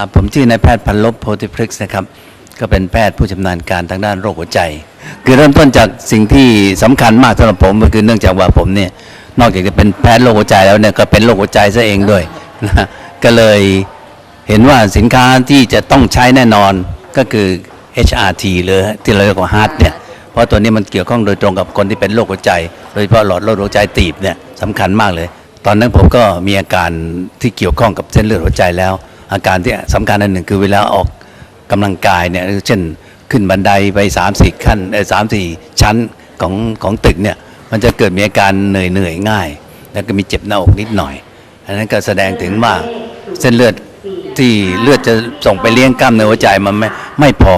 ครับผมชื่อนายแพทย์พันลบโพธิพฤกษ์นะครับ ก็เป็นแพทย์ผู้ชำนาญการทางด้านโรคหัวใจ คือเริ่มต้นจากสิ่งที่สำคัญมากสำหรับผมก็คือเนื่องจากว่าผมเนี่ยนอกจากจะเป็นแพทย์โรคหัวใจแล้วเนี่ยก็เป็นโรคหัวใจซะเองด้วยนะก็เลยเห็นว่าสินค้าที่จะต้องใช้แน่นอนก็คือ HRT หรือที่เราเรียกว่า HEART เนี่ยเพราะตัวนี้มันเกี่ยวข้องโดยตรงกับคนที่เป็นโรคหัวใจ โดยเฉพาะหลอดเลือดหัวใจตีบเนี่ยสำคัญมากเลย ตอนนั้นผมก็มีอาการที่เกี่ยวข้องกับเส้นเลือดหัวใจแล้ว อาการที่สำคัญอันหนึ่งคือเวลาออกกำลังกายเนี่ยเช่นขึ้นบันไดไป3ามสี่ขั้นเออสามสี่ชั้นของของตึกเนี่ยมันจะเกิดมีอาการเหนื่อยเหนื่อยง่าย แล้วก็มีเจ็บหน้าอกนิดหน่อย อันนั้นก็แสดงถึงว่าเส้นเลือดที่เลือดจะส่งไปเลี้ยงกล้ามเนื้อหัวใจมันไม่ไม่พอ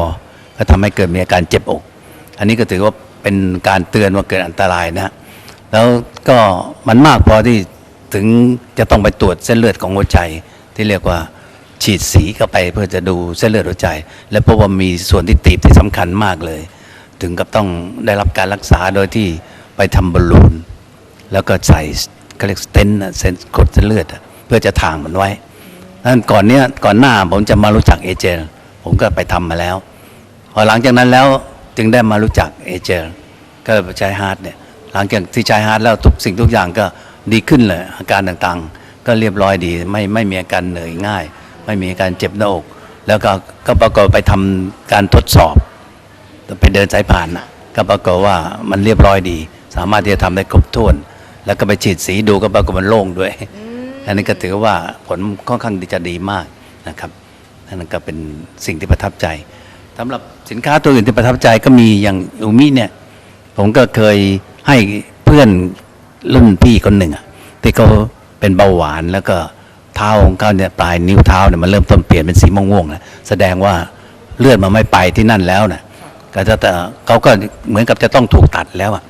ก็ทำให้เกิดมีอาการเจ็บอก อันนี้ก็ถือว่าเป็นการเตือนว่าเกิดอันตรายนะแล้วก็มันมากพอที่ถึงจะต้องไปตรวจเส้นเลือดของหัวใจที่เรียกว่า ฉีดสีเข้าไปเพื่อจะดูเส้นเลือดหัวใจ และพบว่ามีส่วนที่ตีบที่สำคัญมากเลย ถึงกับต้องได้รับการรักษาโดยที่ไปทำบอลลูน แล้วก็ใส่เขาเรียกสเตนเส้นกดเส้นเลือด เพื่อจะทางมันไว้นั้นก่อนเนี้ยก่อนหน้าผมจะมารู้จักเอเจลผมก็ไปทำมาแล้ว พอหลังจากนั้นแล้วจึงได้มารู้จักเอเจลก็ใช้ฮาร์ดเนี่ยหลังจากที่ใช้ฮาร์ดแล้วทุกสิ่งทุกอย่างก็ดีขึ้นเลยอาการต่างๆ ก็เรียบร้อยดีไม่ไม่มีอาการเหนื่อยง่าย ไม่มีอาการเจ็บหน้าอก แล้วก็ก็ปรากฏไปทำการทดสอบไปเดินสายผ่านนะก็ปรากฏว่ามันเรียบร้อยดี สามารถที่จะทำได้ครบถ้วน แล้วก็ไปฉีดสีดูก็ปรากฏมันโล่งด้วย อันนี้ก็ถือว่าผลค่อนข้างที่จะดีมากนะครับนั่นก็เป็นสิ่งที่ประทับใจสำหรับสินค้าตัวอื่นที่ประทับใจก็มีอย่างอูมิเนี่ยผมก็เคยให้เพื่อนรุ่นพี่คนหนึ่งอะที่เขาเป็นเบาหวานแล้วก็ เท้าของเขาเนี่ยปลายนิ้วเท้าเนี่ยมันเริ่มต้นเปลี่ยนเป็นสีม่วงๆนะแสดงว่าเลือดมันไม่ไปที่นั่นแล้วนะก็จะแต่เขาก็เหมือนกับจะต้องถูกตัดแล้วอะ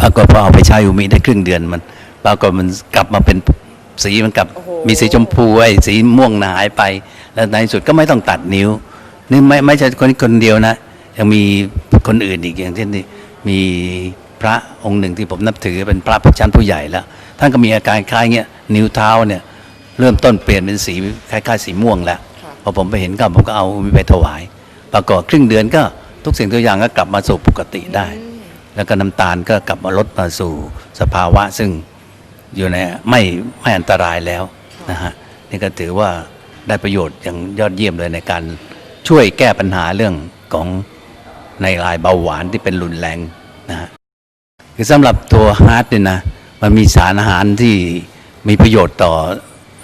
ปรากฏพอเอาไปใช้อูมิได้ครึ่งเดือนมันปรากฏมันกลับมาเป็นสีมันกลับโอ้โหมีสีชมพูไอ้สีม่วงน่ะหายไป แล้วในที่สุดก็ไม่ต้องตัดนิ้ว นี่ไม่ไม่ใช่คนคนเดียวนะ ยังมีคนอื่นอีกอย่างเช่นนี่มีพระองค์หนึ่งที่ผมนับถือเป็นพระผู้ชั้นผู้ใหญ่แล้ว ท่านก็มีอาการคล้ายเงี้ยนิ้วเท้าเนี่ย เริ่มต้นเปลี่ยนเป็นสีคล้ายๆสีม่วงแล้วค่ะพอผมไปเห็นก็ผมก็เอาไปถวาย ปรากฏครึ่งเดือนก็ทุกสิ่งทุกอย่างก็กลับมาสู่ปกติได้ แล้วก็น้ำตาลก็กลับมาลดมาสู่สภาวะซึ่งอยู่ในไม่ไม่อันตรายแล้วนะฮะนี่ก็ถือว่าได้ประโยชน์อย่างยอดเยี่ยมเลยในการช่วยแก้ปัญหาเรื่องของในรายเบาหวานที่เป็นรุนแรงนะฮะคือสำหรับตัวฮาร์ดเนี่ยนะมันมีสารอาหารที่มีประโยชน์ต่อ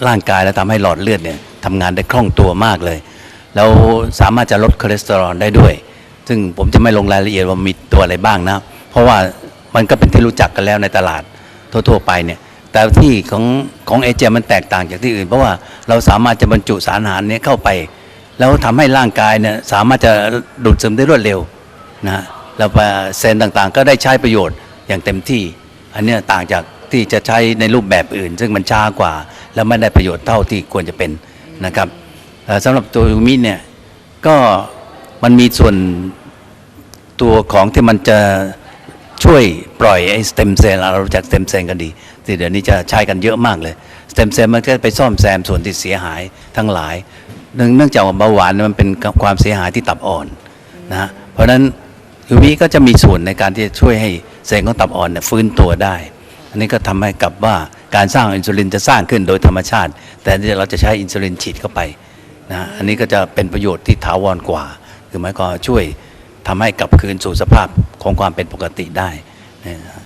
ร่างกายและทำให้หลอดเลือดเนี่ยทำงานได้คล่องตัวมากเลย แล้วสามารถจะลดคอเลสเตอรอลได้ด้วย ซึ่งผมจะไม่ลงรายละเอียดว่ามีตัวอะไรบ้างนะ เพราะว่ามันก็เป็นที่รู้จักกันแล้วในตลาดทั่วๆไปเนี่ยแต่ที่ของของเอเจมันแตกต่างจากที่อื่น เพราะว่าเราสามารถจะบรรจุสารอาหารนี้เข้าไป แล้วทำให้ร่างกายเนี่ยสามารถจะดูดซึมได้รวดเร็วนะแล้วเซลล์ต่างๆ ก็ได้ใช้ประโยชน์อย่างเต็มที่ อันนี้ต่างจาก ที่จะใช้ในรูปแบบอื่น ซึ่งมันช้ากว่า แล้วไม่ได้ประโยชน์เท่าที่ควรจะเป็นนะครับสำหรับตัวยูมิเนี่ยก็มันมีส่วนตัวของที่มันจะช่วยปล่อยไอ้สเต็มเซลล์เรารู้จักสเต็มเซลล์กันดีที่เดี๋ยวนี้จะใช้กันเยอะมากเลยสเต็มเซลล์มันก็ไปซ่อมแซมส่วนที่เสียหายทั้งหลายเนื่องจากเบาหวานมันเป็นความเสียหายที่ตับอ่อนนะฮะเพราะฉะนั้นยูมิก็จะมีส่วนในการที่จะช่วยให้เซลล์ของตับอ่อนเนี่ยฟื้นตัวได้ อันนี้ก็ทำให้กับว่าการสร้างอินซูลินจะสร้างขึ้นโดยธรรมชาติ แต่ที่เราจะใช้อินซูลินฉีดเข้าไปนะอันนี้ก็จะเป็นประโยชน์ที่ถาวรกว่า คือหมายความช่วยทำให้กลับคืนสู่สภาพของความเป็นปกติได้นะฮะ